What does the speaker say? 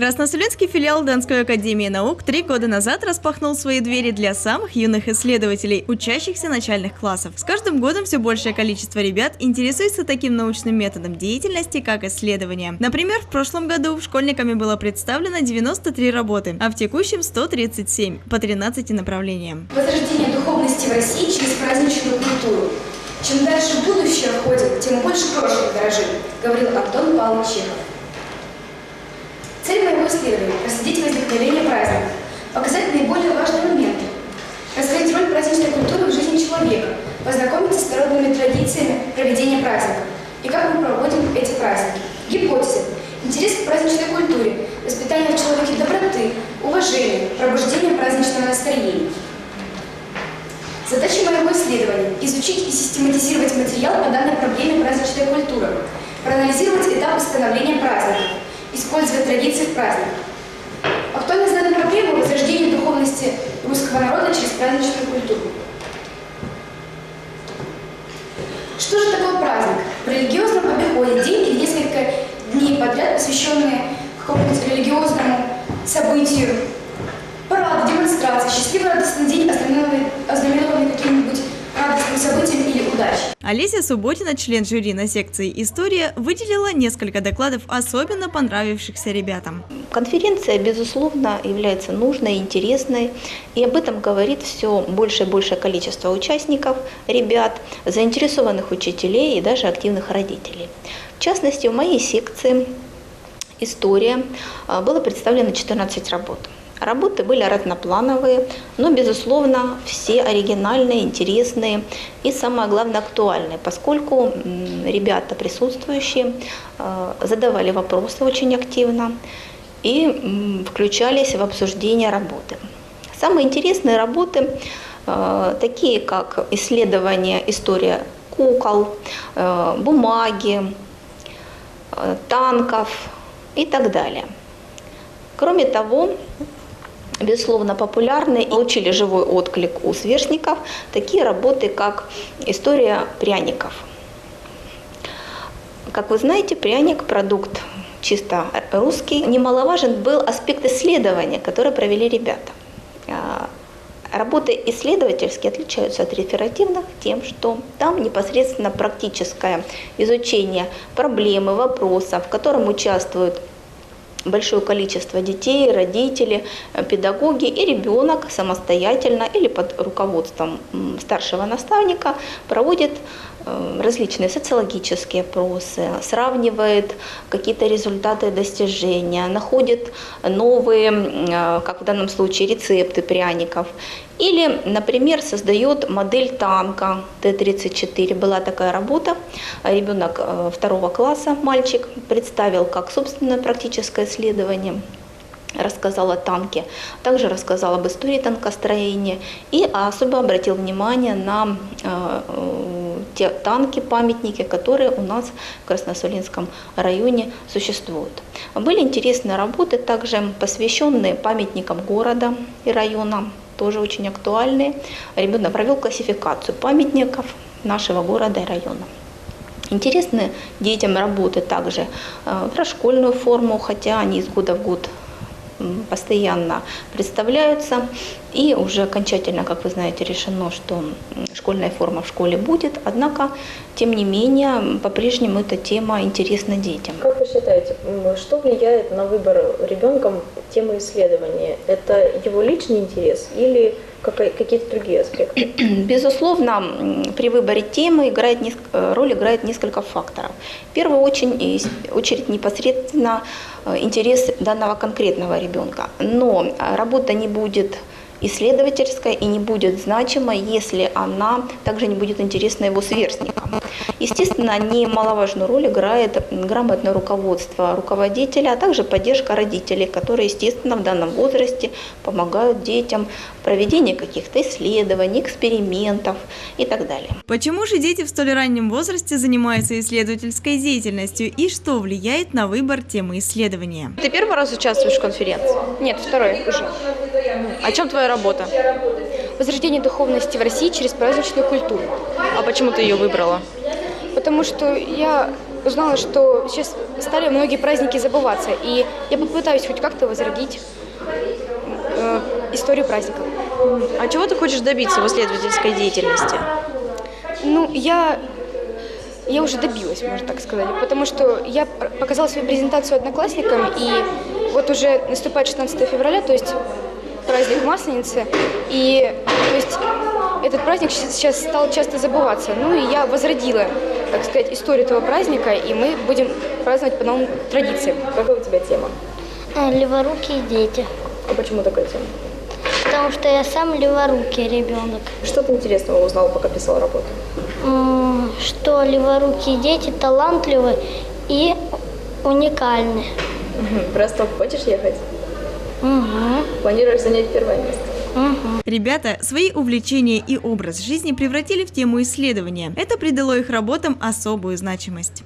Красносулинский филиал Донской академии наук три года назад распахнул свои двери для самых юных исследователей, учащихся начальных классов. С каждым годом все большее количество ребят интересуется таким научным методом деятельности, как исследование. Например, в прошлом году школьниками было представлено 93 работы, а в текущем 137 по 13 направлениям. Возрождение духовности в России через праздничную культуру. Чем дальше будущее ходим, тем больше прошлого дорожим, говорил Антон Павлович Чехов. Исследования – проследить возникновение праздника, показать наиболее важные моменты, раскрыть роль праздничной культуры в жизни человека, познакомиться с народными традициями проведения праздника и как мы проводим эти праздники. Гипотеза. Интерес к праздничной культуре, воспитание в человеке доброты, уважения, пробуждение праздничного настроения. Задача моего исследования – изучить и систематизировать материал по данной проблеме праздничной культуры, проанализировать этапы становления праздника, используя традиции в праздниках. Актуальность данной проблемы – возрождение духовности русского народа через праздничную культуру. Что же такое праздник? В религиозном обиходе день или несколько дней подряд, посвященные какому-нибудь религиозному событию, парады, демонстрации, счастливый радостный день, ознаменованный каким-нибудь радостным событием или удачей. Олеся Субботина, член жюри на секции «История», выделила несколько докладов, особенно понравившихся ребятам. Конференция, безусловно, является нужной, интересной, и об этом говорит все больше и большее количество участников, ребят, заинтересованных учителей и даже активных родителей. В частности, в моей секции «История» было представлено 14 работ. Работы были разноплановые, но, безусловно, все оригинальные, интересные и, самое главное, актуальные, поскольку ребята присутствующие э, задавали вопросы очень активно и включались в обсуждение работы. Самые интересные работы, э, такие как исследование история кукол, э, бумаги, танков и так далее. Кроме того, безусловно, популярны и получили живой отклик у сверстников такие работы, как «История пряников». Как вы знаете, пряник – продукт чисто русский. Немаловажен был аспект исследования, который провели ребята. А, работы исследовательские отличаются от реферативных тем, что там непосредственно практическое изучение проблемы, вопросов, в котором участвуют большое количество детей, родители, э, педагоги и ребенок самостоятельно или под руководством старшего наставника проводит различные социологические опросы, сравнивает какие-то результаты достижения, находит новые, э, как в данном случае, рецепты пряников. Или, например, создает модель танка Т-34. Была такая работа. Ребенок второго класса, мальчик, представил как собственное практическое исследование рассказал о танке, также рассказал об истории танкостроения и особо обратил внимание на э, те танки, памятники, которые у нас в Красносулинском районе существуют. Были интересные работы, также посвященные памятникам города и района, тоже очень актуальные. Ребенок провел классификацию памятников нашего города и района. Интересны детям работы также э, про школьную форму, хотя они из года в год постоянно представляются. И уже окончательно, как вы знаете, решено, что школьная форма в школе будет. Однако, тем не менее, по-прежнему эта тема интересна детям. Как вы считаете, что влияет на выбор ребенком темы исследования? Это его личный интерес или какие-то другие аспекты? Безусловно, при выборе темы играет, э, роль играет несколько факторов. В первую очередь, очередь непосредственно э, интерес данного конкретного ребенка. Но работа не будет исследовательская и не будет значима, если она также не будет интересна его сверстникам. Естественно, немаловажную роль играет грамотное руководство руководителя, а также поддержка родителей, которые, естественно, в данном возрасте помогают детям в проведении каких-то исследований, экспериментов и так далее. Почему же дети в столь раннем возрасте занимаются исследовательской деятельностью и что влияет на выбор темы исследования? Ты первый раз участвуешь в конференции? Нет, второй уже. О чем твоя работа? Возрождение духовности в России через праздничную культуру. А почему ты ее выбрала? Потому что я узнала, что сейчас стали многие праздники забываться, и я попытаюсь хоть как-то возродить э, историю праздников. А чего ты хочешь добиться в исследовательской деятельности? Ну, я, я уже добилась, можно так сказать, потому что я показала свою презентацию одноклассникам, и вот уже наступает 16 февраля, то есть праздник Масленицы, и то есть этот праздник сейчас стал часто забываться. Ну и я возродила, так сказать, историю этого праздника, и мы будем праздновать по новым традициям. Какая у тебя тема? Э, Леворукие дети. А почему такая тема? Потому что я сам леворукий ребенок. Что ты интересного узнал, пока писал работу? Что леворукие дети талантливы и уникальны. Ростов хочешь ехать? Мгм, Планируешь занять первое место? мгм. Ребята свои увлечения и образ жизни превратили в тему исследования. Это придало их работам особую значимость.